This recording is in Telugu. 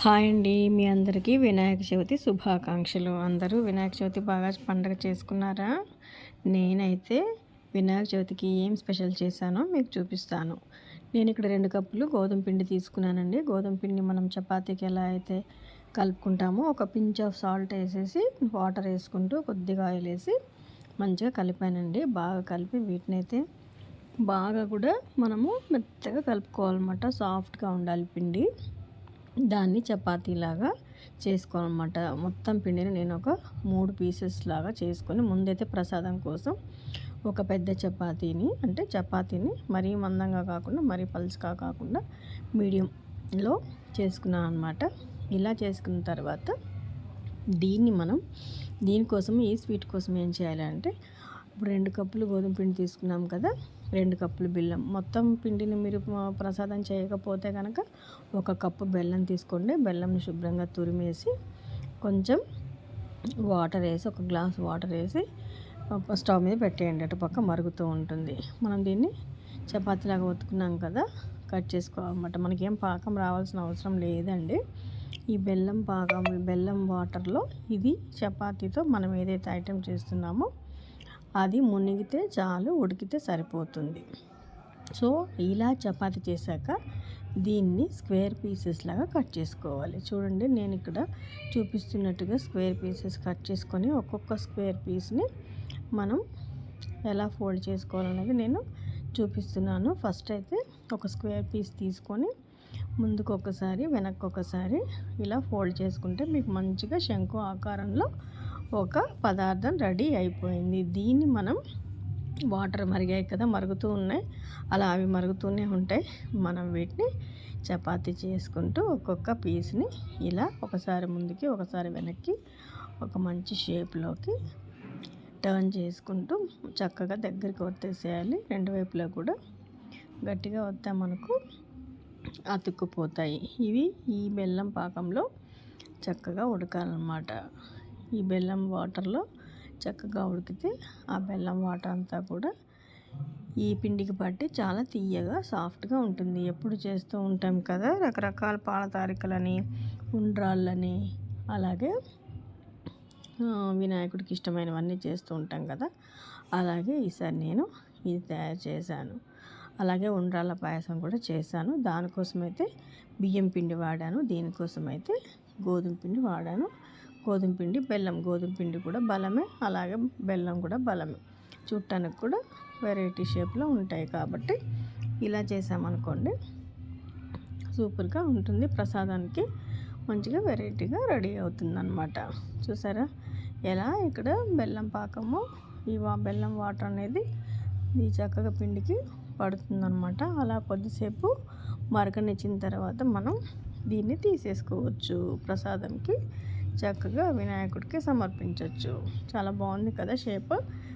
హాయ్ అండి మీ అందరికీ వినాయక చవితి శుభాకాంక్షలు. అందరూ వినాయక చవితి బాగా పండగ చేసుకున్నారా? నేనైతే వినాయక చవితికి ఏం స్పెషల్ చేశానో మీకు చూపిస్తాను. నేను ఇక్కడ రెండు కప్పులు గోధుమ పిండి తీసుకున్నానండి. గోధుమ పిండి మనం చపాతీకి ఎలా అయితే కలుపుకుంటామో ఒక పించ్ ఆఫ్ సాల్ట్ వేసేసి వాటర్ వేసుకుంటూ కొద్దిగా ఆయిల్ వేసి మంచిగా కలిపానండి. బాగా కలిపి వీటిని అయితే బాగా కూడా మనము మెత్తగా కలుపుకోవాలన్నమాట. సాఫ్ట్గా ఉండాలి పిండి. దాన్ని చపాతీలాగా చేసుకోవాలన్నమాట. మొత్తం పిండిని నేను ఒక మూడు పీసెస్ లాగా చేసుకొని ముందైతే ప్రసాదం కోసం ఒక పెద్ద చపాతీని అంటే చపాతీని మరీ మందంగా కాకుండా మరీ పల్చగా కాకుండా మీడియంలో చేసుకున్నాను అనమాట ఇలా చేసుకున్న తర్వాత దీన్ని మనం దీనికోసం ఈ స్వీట్ కోసం ఏం చేయాలంటే ఇప్పుడు రెండు కప్పులు గోధుమ పిండి తీసుకున్నాం కదా రెండు కప్పులు బెల్లం. మొత్తం పిండిని మీరు ప్రసాదం చేయకపోతే కనుక ఒక కప్పు బెల్లం తీసుకోండి. బెల్లంని శుభ్రంగా తురిమేసి కొంచెం వాటర్ వేసి ఒక గ్లాస్ వాటర్ వేసి స్టవ్ మీద పెట్టేయండి. అటు పక్క మరుగుతూ ఉంటుంది. మనం దీన్ని చపాతీలాగా ఒత్తుకున్నాం కదా కట్ చేసుకోవాలన్నమాట. మనకేం పాకం రావాల్సిన అవసరం లేదండి. ఈ బెల్లం పాకం బెల్లం వాటర్లో ఇది చపాతీతో మనం ఏదైతే ఐటెం చేస్తున్నామో అది మునిగితే చాలు ఉడికితే సరిపోతుంది. సో ఇలా చపాతి చేశాక దీన్ని స్క్వేర్ పీసెస్ లాగా కట్ చేసుకోవాలి. చూడండి నేను ఇక్కడ చూపిస్తున్నట్టుగా స్క్వేర్ పీసెస్ కట్ చేసుకొని ఒక్కొక్క స్క్వేర్ పీస్ని మనం ఎలా ఫోల్డ్ చేసుకోవాలనేది నేను చూపిస్తున్నాను. ఫస్ట్ అయితే ఒక స్క్వేర్ పీస్ తీసుకొని ముందుకు ఒకసారి వెనక్కి ఒకసారి ఇలా ఫోల్డ్ చేసుకుంటే మీకు మంచిగా శంకు ఆకారంలో ఒక పదార్థం రెడీ అయిపోయింది. దీన్ని మనం వాటర్ మరిగాయి కదా మరుగుతూ ఉన్నాయి. అలా అవి మరుగుతూనే ఉంటాయి మనం వీటిని చపాతి చేసుకుంటూ ఒక్కొక్క పీస్ని ఇలా ఒకసారి ముందుకి ఒకసారి వెనక్కి ఒక మంచి షేప్లోకి టర్న్ చేసుకుంటూ చక్కగా దగ్గరికి వత్తేసేయాలి రెండు వైపులా కూడా గట్టిగా వస్తే మనకు అతుక్కుపోతాయి. ఇవి ఈ బెల్లం పాకంలో చక్కగా ఉడకాలన్నమాట. ఈ బెల్లం వాటర్లో చక్కగా ఉడికితే ఆ బెల్లం వాటర్ అంతా కూడా ఈ పిండికి పట్టి చాలా తీయగా సాఫ్ట్గా ఉంటుంది. ఎప్పుడు చేస్తూ ఉంటాం కదా రకరకాల పాల తారికలని ఉండ్రాళ్ళని అలాగే వినాయకుడికి ఇష్టమైనవన్నీ చేస్తూ ఉంటాం కదా. అలాగే ఈసారి నేను ఇది తయారు చేశాను. అలాగే ఉండ్రాళ్ళ పాయసం కూడా చేశాను. దానికోసమైతే బియ్యం పిండి వాడాను. దీనికోసం అయితే గోధుమ పిండి వాడాను. గోధుమ పిండి బెల్లం గోధుమ పిండి కూడా బలమే. అలాగే బెల్లం కూడా బలమే. చూడటానికి కూడా వెరైటీ షేప్లో ఉంటాయి కాబట్టి ఇలా చేసామనుకోండి సూపర్గా ఉంటుంది. ప్రసాదానికి మంచిగా వెరైటీగా రెడీ అవుతుంది అనమాట చూసారా? ఎలా ఇక్కడ బెల్లం పాకము ఈ బెల్లం వాటర్ అనేది ఈ చక్కగా పిండికి పడుతుందనమాట అలా కొద్దిసేపు మరకనిచ్చిన తర్వాత మనం దీన్ని తీసేసుకోవచ్చు ప్రసాదంకి. చక్కగా వినాయకుడికి సమర్పించవచ్చు చాలా బాగుంది కదా షేప్.